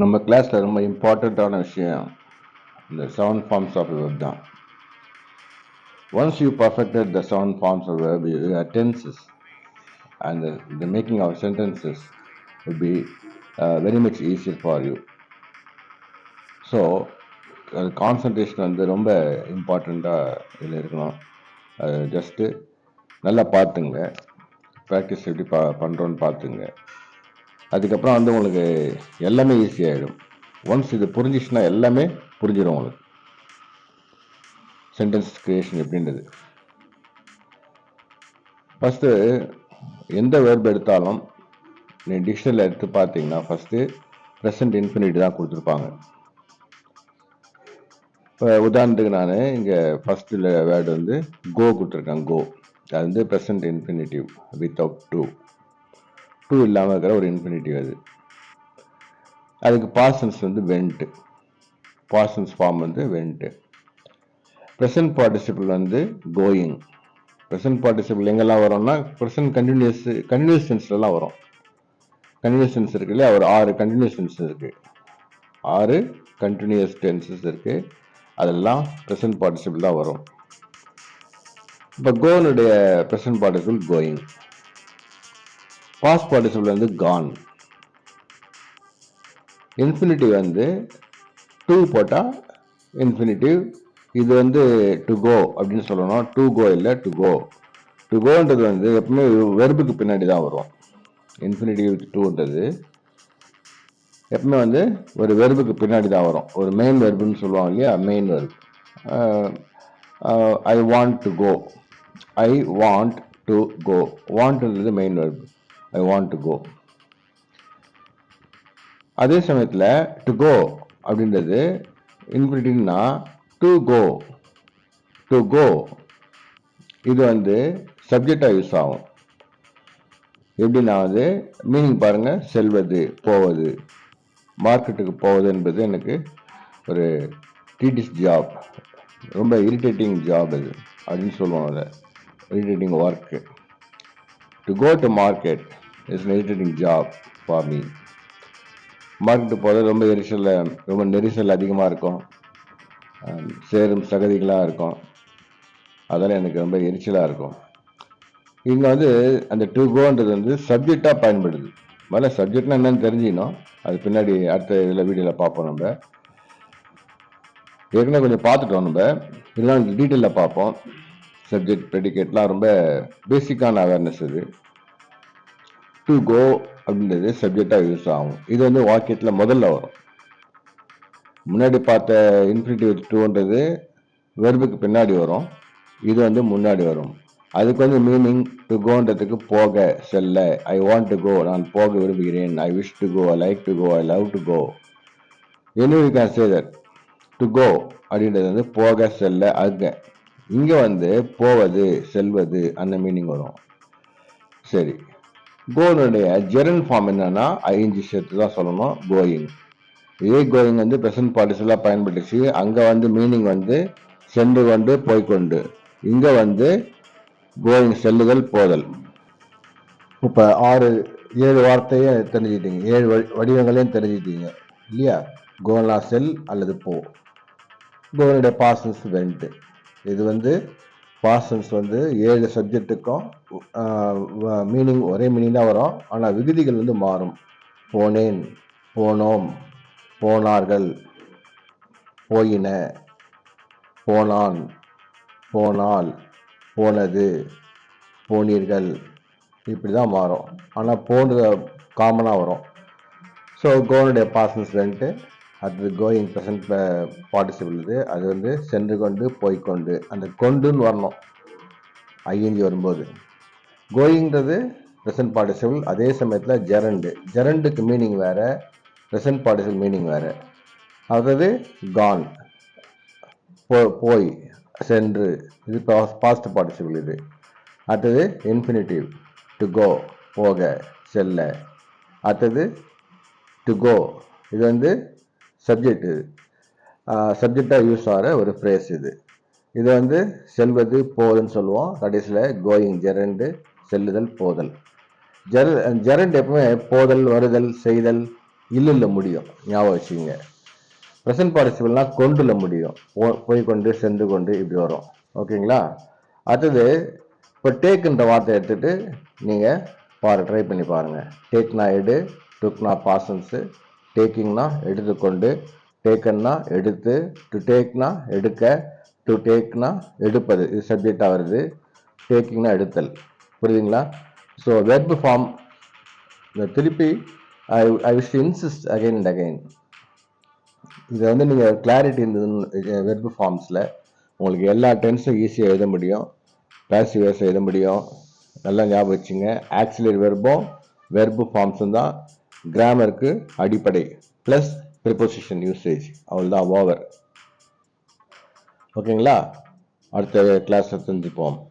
நம்ம கிளாஸில் ரொம்ப இம்பார்ட்டண்ட்டான விஷயம் இந்த செவன் ஃபார்ம்ஸ் ஆஃப் வெப் தான். Once you perfected the seven forms of verb tenses and the making of sentences will be very much much for you so concentration வந்து ரொம்ப இம்பார்ட்டண்ட்டாக இதில் இருக்கணும். அது ஜஸ்ட்டு நல்லா பார்த்துங்க. ப்ராக்டிஸ் எப்படி பா பண்ணுறோன்னு பார்த்துங்க. அதுக்கப்புறம் வந்து உங்களுக்கு எல்லாமே ஈஸியாகிடும் ஒன்ஸ் இது புரிஞ்சிச்சுன்னா எல்லாமே புரிஞ்சிடும் உங்களுக்கு. சென்டென்ஸ் கிரியேஷன் எப்படின்றது. ஃபஸ்ட்டு எந்த வேர்ப் எடுத்தாலும் நீ டிக்ஷனரியில் எடுத்து பார்த்தீங்கன்னா ஃபஸ்ட்டு ப்ரெசன்ட் இன்ஃபினிட்டி தான் கொடுத்துருப்பாங்க. இப்போ உதாரணத்துக்கு நான் இங்கே ஃபஸ்ட்டில் வேர்டு வந்து கோ கொடுத்துருக்கேன் கோ அது வந்து present infinitive without to to இல்லாமல் இருக்கிற ஒரு இன்ஃபினிட்டிவ் அது. அதுக்கு பாசன்ஸ் வந்து வெண்ட்டு பாசன்ஸ் ஃபார்ம் வந்து வெண்ட்டு ப்ரெசன்ட் பார்ட்டிசிபிள் வந்து கோயிங் ப்ரெசன்ட் பார்ட்டிசிபிள் எங்கெல்லாம் வரும்னா ப்ரெசன்ட் கண்டினியூஸ் கண்டினியூஸ் டென்ஸ்லலாம் வரும். கண்டினியூஸ் டென்ஸ் இருக்கு இல்லையா? ஒரு ஆறு கண்டினியூஸ் டென்ஸ் இருக்குது ஆறு கண்டினியூஸ் டென்சஸ் இருக்குது அதெல்லாம் ப்ரெசன்ட் பார்ட்டிசிபிள் தான் வரும். இப்போ கோனுடைய present participle going past participle வந்து கான் இன்ஃபினிட்டிவ் வந்து டூ போட்டால் இன்ஃபினிட்டிவ் இது வந்து டு கோ அப்படின்னு சொல்லணும். டு கோ இல்லை டு கோ டு கோன்றது வந்து எப்பவுமே வெறுப்புக்கு பின்னாடி தான் வரும். இன்ஃபினிட்டிவ் டூன்றது எப்பவுமே வந்து ஒரு வெறுப்புக்கு பின்னாடி தான் வரும். ஒரு மெயின் வெர்புன்னு சொல்லுவாங்க இல்லையா? Main verb. I want to go I want to go வாண்ட்ன்றது main verb. I want to go அதே சமயத்தில் டு கோ அப்படின்றது இன்ஃபினிட்டிவ்னா டு கோ டு கோ இது வந்து சப்ஜெக்டாக யூஸ் ஆகும். எப்படின்னா வந்து மீனிங் பாருங்கள் செல்வது போவது மார்க்கெட்டுக்கு போவது என்பது எனக்கு ஒரு டிடிஸ் ஜாப் ரொம்ப இரிட்டேட்டிங் ஜாப் இது அப்படின்னு சொல்லுவோம் அதை irritating work to go to market is meditating job for me market போகிறது ரொம்ப எரிச்சலில் ரொம்ப நெரிசல் அதிகமாக இருக்கும். சேரும் சகதிகளாக இருக்கும். அதெல்லாம் எனக்கு ரொம்ப எரிச்சலாக இருக்கும். இங்கே வந்து அந்த டு கோன்றது வந்து சப்ஜெக்டாக பயன்படுது. முதல்ல சப்ஜெக்ட்னா என்னன்னு தெரிஞ்சிக்கணும். அது பின்னாடி அடுத்த இதில் வீடியோவில் பார்ப்போம் நம்ம. ஏற்கனவே கொஞ்சம் பார்த்துட்டோம் நம்ம. இதெல்லாம் டீட்டெயிலில் பார்ப்போம். சப்ஜெக்ட் ப்ரெடிகேட்லாம் ரொம்ப பேசிக்கான அவேர்னஸ் இது. டு கோ அப்படின்றது சப்ஜெக்டாக யூஸ் ஆகும். இது வந்து வாக்கியத்தில் முதல்ல வரும். முன்னாடி பார்த்த இன்ஃபினிட்டிவ் டூன்றது வெர்புக்கு பின்னாடி வரும். இது வந்து முன்னாடி வரும். அதுக்கு வந்து மீனிங் டு கோன்றதுக்கு போக செல்ல. ஐ வாண்ட் டு கோ நான் போக விரும்புகிறேன். I wish to go I like to go I love to go என்ன you can say that to go அப்படின்றது வந்து போக செல்ல அங்க. இங்கே வந்து போவது செல்வது அந்த மீனிங் வரும். சரி கோனுடைய ஜெரன் ஃபார்ம் என்னன்னா ஐந்து சேர்த்து தான் சொல்லணும் கோயிங் இதே கோயிங் வந்து ப்ரெசன்ட் பார்ட்டிஸ்லாம் பயன்பட்டுச்சு அங்கே வந்து மீனிங் வந்து சென்று கொண்டு போய்கொண்டு இங்கே வந்து கோயிங் செல்லுதல் போதல். இப்போ ஆறு ஏழு வார்த்தையும் தெரிஞ்சுக்கிட்டீங்க. ஏழு வடிவங்களையும் தெரிஞ்சுக்கிட்டீங்க. இல்லையா? கோனா செல் அல்லது போ. கோனுடைய பாசஸ் வெண்ட் இது வந்து பாசன்ஸ் வந்து ஏழு சப்ஜெக்ட்டுக்கும் மீனிங் ஒரே மீனிங் தான் வரும். ஆனால் விகுதிகள் வந்து மாறும். போனேன் போனோம் போனார்கள் போயின போனான் போனால் போனது போனீர்கள் இப்படி தான் மாறும். ஆனால் போன்ற காமனாக வரும். ஸோ கோனுடைய பாசன்ஸ் வந்துட்டு அடுத்தது கோயிங் ப்ரெசன்ட் பார்ட்டிசிபிள் இது. அது வந்து சென்று கொண்டு போய்கொண்டு அந்த கொண்டுன்னு வரணும். ஐஎன்ஜி வரும்போது. கோயிங்கிறது ப்ரெசன்ட் பார்ட்டிசிபிள் அதே சமயத்தில் ஜெரண்டு ஜெரண்டுக்கு மீனிங் வேறு ப்ரெசன்ட் பார்ட்டிசிபிள் மீனிங் வேறு. அதாவது கான் போ போய் சென்று. இது பாஸ்ட் பார்ட்டிசிபிள் இது. அடுத்தது இன்ஃபினிட்டிவ் டு கோ போக செல்ல. அடுத்தது டு கோ இது வந்து சப்ஜெக்ட் இது. சப்ஜெக்டாக யூஸ் ஆகிற ஒரு ஃப்ரேஸ் இது. இது வந்து செல்வது போதல்னு சொல்லுவோம். கடைசியில் கோயிங் ஜெரண்டு செல்லுதல் போதல். ஜெர ஜெரண்ட் எப்பவுமே போதல் வருதல் செய்தல் இல்லில் முடியும். ஞாபகம் வச்சுக்கோங்க. ப்ரெசன்ட் பார்ட்டிசிபிள்னால் கொண்டுல முடியும். போ- போய் கொண்டு சென்று கொண்டு இப்படி வரும். ஓகேங்களா? அடுத்தது இப்போ டேக்குன்ற வார்த்தை எடுத்துகிட்டு நீங்கள் பாரு ட்ரை பண்ணி பாருங்கள் டேக்னா எடு டுக்னா பாசன்ஸு டேக்கிங்னா எடுத்துக்கொண்டு டேக்கன்னா எடுத்து டு டேக்னா எடுக்க டு டேக்னா எடுப்பது. இது சப்ஜெக்டாக வருது. டேக்கிங்னா எடுத்தல். புரியுதுங்களா? ஸோ வெர்பு ஃபார்ம் இந்த திருப்பி I I wish insist again and again இதை வந்து நீங்கள் கிளாரிட்டி இருந்ததுன்னு வெர்பு ஃபார்ம்ஸில் உங்களுக்கு எல்லா டென்ஸும் ஈஸியாக எழுத முடியும். பேசிவ் வேர்ஸ் எழுத முடியும். நல்லா ஞாபகம் வச்சுங்க. ஆக்சிலரி வெர்பும் வெர்பு ஃபார்ம்ஸும் தான். கிராமருக்கு அடிப்படை ப்ளஸ் ப்ரிப்போசிஷன் யூசேஜ் அவ்வளோதான் ஓவர் ஓகேங்களா அடுத்த கிளாஸில் தெரிஞ்சுப்போம்.